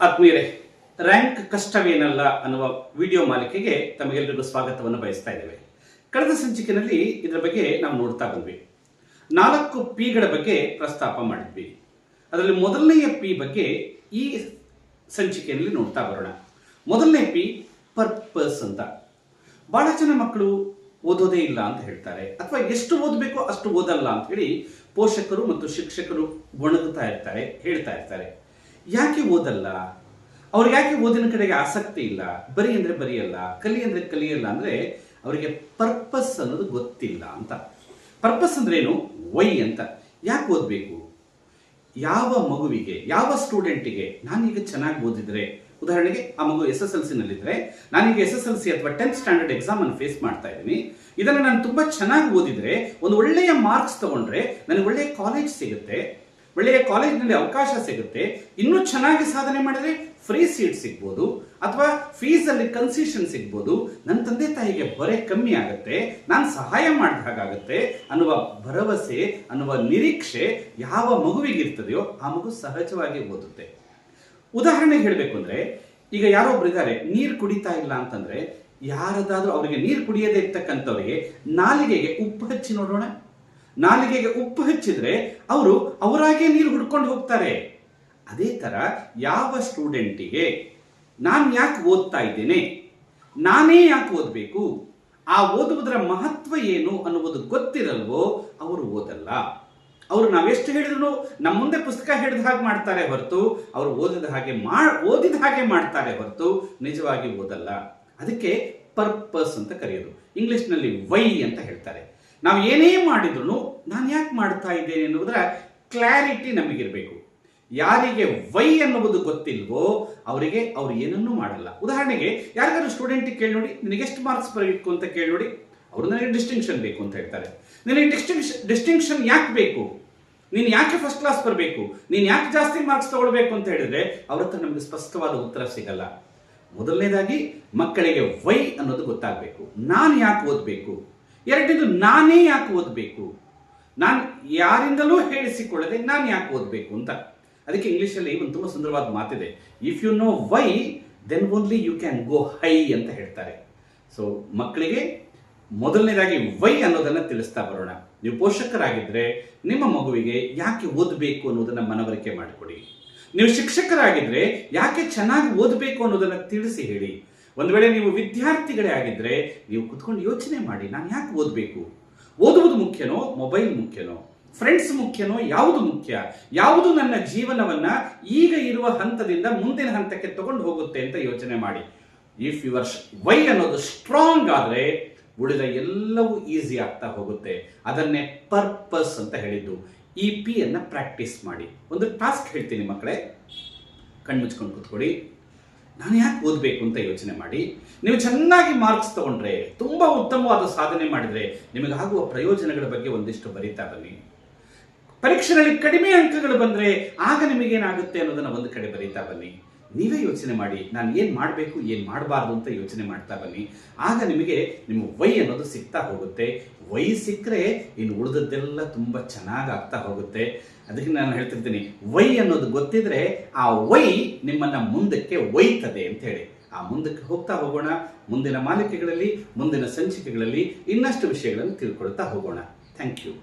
ಆತ್ಮೀಯರೇ, ರ್ಯಾಂಕ್ ಕಷ್ಟವೇನಲ್ಲ ಅನ್ನುವ ವಿಡಿಯೋ ಮಾಲಿಕೆಗೆ ತಮಗೆಲ್ಲರಿಗೂ ಸ್ವಾಗತವನ್ನು ಬಯಸ್ತಾ ಇದ್ದೇವೆ. ಕಳೆದ ಸಂಚಿಕೆಯಲ್ಲಿ ಇದರ ಬಗ್ಗೆ ನಾವು ನೋಡ್ತಾ ಬಂದ್ವಿ. ನಾಲ್ಕು ಪಿಗಳ ಬಗ್ಗೆ ಪ್ರಸ್ತಾಪ ಮಾಡಿದ್ವಿ. ಅದರಲ್ಲಿ ಮೊದಲನೆಯ ಪಿ ಬಗ್ಗೆ ಈ ಸಂಚಿಕೆಯಲ್ಲಿ ನೋಡ್ತಾ ಬರೋಣ. ಮೊದಲನೇ ಪಿ ಪರ್ಪಸ್ ಅಂತ. ಬಹಳ ಜನ ಮಕ್ಕಳು ಓದೋದೇ ಇಲ್ಲ ಅಂತ ಹೇಳ್ತಾರೆ. ಅಥವಾ ಎಷ್ಟು ಓದಬೇಕೋ ಅಷ್ಟು ಓದಲ್ಲ ಅಂತ ಹೇಳಿ ಪೋಷಕರು ಮತ್ತು ಶಿಕ್ಷಕರು ಒಣಗುತ್ತಾ ಇರ್ತಾರೆ, ಹೇಳ್ತಾ ಇರ್ತಾರೆ. ಯಾಕೆ ಓದಲ್ಲ? ಅವ್ರಿಗೆ ಯಾಕೆ ಓದಿನ ಕಡೆಗೆ ಆಸಕ್ತಿ ಇಲ್ಲ? ಬರಿ ಅಂದ್ರೆ ಬರೆಯಲ್ಲ ಕಲಿ ಅಂದ್ರೆ ಕಲಿಯಲ್ಲ ಅಂದ್ರೆ ಅವರಿಗೆ ಪರ್ಪಸ್ ಅನ್ನೋದು ಗೊತ್ತಿಲ್ಲ ಅಂತ. ಪರ್ಪಸ್ ಏನು? ವೈ ಅಂತ. ಯಾಕೆ ಓದಬೇಕು? ಯಾವ ಮಗುವಿಗೆ, ಯಾವ ಸ್ಟೂಡೆಂಟಿಗೆ ನಾನೀಗ ಚೆನ್ನಾಗಿ ಓದಿದ್ರೆ? ಉದಾಹರಣೆಗೆ ಆ ಮಗು ಎಸ್ ಎಸ್ ಎಲ್ ಸಿನಲ್ಲಿದ್ದರೆ ನಾನೀಗ ಎಸ್ ಎಸ್ ಎಲ್ ಸಿ ಅಥವಾ ಟೆಂತ್ ಸ್ಟ್ಯಾಂಡರ್ಡ್ ಎಕ್ಸಾಮ್ ಅನ್ನು ಫೇಸ್ ಮಾಡ್ತಾ ಇದ್ದೀನಿ. ಇದನ್ನು ನಾನು ತುಂಬ ಚೆನ್ನಾಗಿ ಓದಿದ್ರೆ, ಒಂದು ಒಳ್ಳೆಯ ಮಾರ್ಕ್ಸ್ ತಗೊಂಡ್ರೆ, ನನಗೆ ಒಳ್ಳೆಯ ಕಾಲೇಜ್ ಸಿಗುತ್ತೆ. ಒಳ್ಳೆಯ ಕಾಲೇಜ್ನಲ್ಲಿ ಅವಕಾಶ ಸಿಗುತ್ತೆ. ಇನ್ನೂ ಚೆನ್ನಾಗಿ ಸಾಧನೆ ಮಾಡಿದ್ರೆ ಫ್ರೀ ಸೀಟ್ ಸಿಗ್ಬೋದು. ಅಥವಾ ಫೀಸಲ್ಲಿ ಕನ್ಸೆಷನ್ ಸಿಗ್ಬೋದು. ನನ್ನ ತಂದೆ ತಾಯಿಗೆ ಹೊರೆ ಕಮ್ಮಿ ಆಗುತ್ತೆ. ನಾನು ಸಹಾಯ ಮಾಡಿದ ಹಾಗಾಗುತ್ತೆ. ಅನ್ನುವ ಭರವಸೆ, ಅನ್ನುವ ನಿರೀಕ್ಷೆ ಯಾವ ಮಗುವಿಗಿರ್ತದೆಯೋ ಆ ಮಗು ಸಹಜವಾಗಿ ಓದುತ್ತೆ. ಉದಾಹರಣೆಗೆ ಹೇಳಬೇಕು ಅಂದ್ರೆ, ಈಗ ಯಾರೊಬ್ರು ಇದ್ದಾರೆ, ನೀರು ಕುಡಿತಾ ಇಲ್ಲ ಅಂತಂದ್ರೆ, ಯಾರದಾದ್ರೂ ಅವರಿಗೆ ನೀರು ಕುಡಿಯದೇ ಇರ್ತಕ್ಕಂಥವ್ರಿಗೆ ನಾಲಿಗೆಗೆ ಉಪ್ಪು ಹಚ್ಚಿ ನೋಡೋಣ. ನಾಲಿಗೆಗೆ ಉಪ್ಪು ಹಚ್ಚಿದ್ರೆ ಅವರು ಅವರಾಗೇ ನೀರು ಹುಡ್ಕೊಂಡು ಹೋಗ್ತಾರೆ. ಅದೇ ತರ ಯಾವ ಸ್ಟೂಡೆಂಟಿಗೆ ನಾನು ಯಾಕೆ ಓದ್ತಾ ಇದ್ದೇನೆ? ನಾನೇ ಯಾಕೆ ಓದಬೇಕು? ಆ ಓದುವುದರ ಮಹತ್ವ ಏನು ಅನ್ನುವುದು ಗೊತ್ತಿರಲ್ವೋ ಅವರು ಓದಲ್ಲ. ಅವರು ನಾವೆಷ್ಟು ಹೇಳಿದ್ರು ನಮ್ಮ ಮುಂದೆ ಪುಸ್ತಕ ಹಿಡಿದ ಹಾಗೆ ಮಾಡ್ತಾರೆ ಹೊರತು, ಅವರು ಓದಿದ ಹಾಗೆ ಮಾ, ಓದಿದ ಹಾಗೆ ಮಾಡ್ತಾರೆ ಹೊರತು ನಿಜವಾಗಿ ಓದಲ್ಲ. ಅದಕ್ಕೆ ಪರ್ಪಸ್ ಅಂತ ಕರೆಯೋದು. ಇಂಗ್ಲಿಷ್ನಲ್ಲಿ ವೈ ಅಂತ ಹೇಳ್ತಾರೆ. ನಾವು ಏನೇ ಮಾಡಿದ್ರು ನಾನು ಯಾಕೆ ಮಾಡ್ತಾ ಇದ್ದೇನೆ ಎನ್ನುವುದರ ಕ್ಲಾರಿಟಿ ನಮಗಿರಬೇಕು. ಯಾರಿಗೆ ವೈ ಅನ್ನುವುದು ಗೊತ್ತಿಲ್ವೋ ಅವರಿಗೆ ಅವ್ರು ಏನನ್ನೂ ಮಾಡಲ್ಲ. ಉದಾಹರಣೆಗೆ ಯಾರಿಗಾದ್ರು ಸ್ಟೂಡೆಂಟಿಗೆ ಕೇಳಿ ನೋಡಿ, ನಿನಗೆ ಎಷ್ಟು ಮಾರ್ಕ್ಸ್ ಬರಬೇಕು ಅಂತ ಕೇಳಿ ನೋಡಿ, ಅವರು ನನಗೆ ಡಿಸ್ಟಿಂಕ್ಷನ್ ಬೇಕು ಅಂತ ಹೇಳ್ತಾರೆ. ನಿನಗೆ ಡಿಸ್ಟಿಂಕ್ಷನ್ ಡಿಸ್ಟಿಂಕ್ಷನ್ ಯಾಕೆ ಬೇಕು? ನೀನು ಯಾಕೆ ಫಸ್ಟ್ ಕ್ಲಾಸ್ ಬರಬೇಕು? ನೀನು ಯಾಕೆ ಜಾಸ್ತಿ ಮಾರ್ಕ್ಸ್ ತಗೊಳ್ಬೇಕು ಅಂತ ಹೇಳಿದ್ರೆ ಅವ್ರ ಹತ್ರ ನಮಗೆ ಸ್ಪಷ್ಟವಾದ ಉತ್ತರ ಸಿಗಲ್ಲ. ಮೊದಲನೇದಾಗಿ ಮಕ್ಕಳಿಗೆ ವೈ ಅನ್ನೋದು ಗೊತ್ತಾಗಬೇಕು. ನಾನು ಯಾಕೆ ಓದಬೇಕು? ಎರಡನೇದು ನಾನೇ ಯಾಕೆ ಓದಬೇಕು? ನಾನು ಯಾರಿಂದಲೂ ಹೇಳಿಸಿಕೊಳ್ಳದೆ ನಾನು ಯಾಕೆ ಓದಬೇಕು ಅಂತ. ಅದಕ್ಕೆ ಇಂಗ್ಲೀಷಲ್ಲಿ ಒಂದು ತುಂಬ ಸುಂದರವಾದ ಮಾತಿದೆ. If you know why then only you can go high ಅಂತ ಹೇಳ್ತಾರೆ. ಸೊ ಮಕ್ಕಳಿಗೆ ಮೊದಲನೇದಾಗಿ ವೈ ಅನ್ನೋದನ್ನು ತಿಳಿಸ್ತಾ ಬರೋಣ. ನೀವು ಪೋಷಕರಾಗಿದ್ದರೆ ನಿಮ್ಮ ಮಗುವಿಗೆ ಯಾಕೆ ಓದಬೇಕು ಅನ್ನೋದನ್ನು ಮನವರಿಕೆ ಮಾಡಿಕೊಡಿ. ನೀವು ಶಿಕ್ಷಕರಾಗಿದ್ದರೆ ಯಾಕೆ ಚೆನ್ನಾಗಿ ಓದಬೇಕು ಅನ್ನೋದನ್ನು ತಿಳಿಸಿ ಹೇಳಿ. ಒಂದು ವೇಳೆ ನೀವು ವಿದ್ಯಾರ್ಥಿಗಳೇ ಆಗಿದ್ದರೆ ನೀವು ಕುತ್ಕೊಂಡು ಯೋಚನೆ ಮಾಡಿ, ನಾನು ಯಾಕೆ ಓದಬೇಕು? ಓದುವುದು ಮುಖ್ಯನೋ, ಮೊಬೈಲ್ ಮುಖ್ಯನೋ? ಫ್ರೆಂಡ್ಸ್ ಮುಖ್ಯನೋ, ಯಾವುದು ಮುಖ್ಯ? ಯಾವುದು ನನ್ನ ಜೀವನವನ್ನ ಈಗ ಇರುವ ಹಂತದಿಂದ ಮುಂದಿನ ಹಂತಕ್ಕೆ ತಗೊಂಡು ಹೋಗುತ್ತೆ ಅಂತ ಯೋಚನೆ ಮಾಡಿ. ಇಫ್ ಯುವರ್ ವೈ ಅನ್ನೋದು ಸ್ಟ್ರಾಂಗ್ ಆದರೆ ಉಳಿದ ಎಲ್ಲವೂ ಈಸಿ ಆಗ್ತಾ ಹೋಗುತ್ತೆ. ಅದನ್ನೇ ಪರ್ಪಸ್ ಅಂತ ಹೇಳಿದ್ದು. ಈ ಪಿ ಅನ್ನ ಪ್ರಾಕ್ಟೀಸ್ ಮಾಡಿ. ಒಂದು ಟಾಸ್ಕ್ ಹೇಳ್ತೀನಿ ಮಕ್ಕಳೇ. ಕಣ್ಮುಚ್ಕೊಂಡು ಕೂತ್ಕೊಡಿ ನಾನು ಯಾಕೆ ಓದಬೇಕು ಅಂತ ಯೋಚನೆ ಮಾಡಿ? ನೀವು ಚೆನ್ನಾಗಿ ಮಾರ್ಕ್ಸ್ ತಗೊಂಡ್ರೆ, ತುಂಬ ಉತ್ತಮವಾದ ಸಾಧನೆ ಮಾಡಿದರೆ ನಿಮಗಾಗುವ ಪ್ರಯೋಜನಗಳ ಬಗ್ಗೆ ಒಂದಿಷ್ಟು ಬರೀತಾ ಬನ್ನಿ. ಪರೀಕ್ಷೆಯಲ್ಲಿ ಕಡಿಮೆ ಅಂಕಗಳು ಬಂದರೆ ಆಗ ನಿಮಗೇನಾಗುತ್ತೆ ಅನ್ನೋದನ್ನ ಒಂದು ಕಡೆ ಬರೀತಾ ಬನ್ನಿ. ನೀವೇ ಯೋಚನೆ ಮಾಡಿ, ನಾನು ಏನು ಮಾಡಬೇಕು, ಏನು ಮಾಡಬಾರ್ದು ಅಂತ ಯೋಚನೆ ಮಾಡ್ತಾ ಬನ್ನಿ. ಆಗ ನಿಮಗೆ ನಿಮ್ಮ ವೈ ಅನ್ನೋದು ಸಿಗ್ತಾ ಹೋಗುತ್ತೆ. ವೈ ಸಿಕ್ಕರೆ ಇನ್ನು ಉಳಿದದ್ದೆಲ್ಲ ತುಂಬ ಚೆನ್ನಾಗಿ ಆಗ್ತಾ ಹೋಗುತ್ತೆ. ಅದಕ್ಕೆ ನಾನು ಹೇಳ್ತಿರ್ತೀನಿ, ವೈ ಅನ್ನೋದು ಗೊತ್ತಿದ್ರೆ ಆ ವೈ ನಿಮ್ಮನ್ನ ಮುಂದಕ್ಕೆ ಒಯ್ತದೆ ಅಂತ ಹೇಳಿ. ಆ ಮುಂದಕ್ಕೆ ಹೋಗ್ತಾ ಹೋಗೋಣ, ಮುಂದಿನ ಮಾಲಿಕೆಗಳಲ್ಲಿ, ಮುಂದಿನ ಸಂಚಿಕೆಗಳಲ್ಲಿ ಇನ್ನಷ್ಟು ವಿಷಯಗಳನ್ನು ತಿಳ್ಕೊಳ್ತಾ ಹೋಗೋಣ. Thank you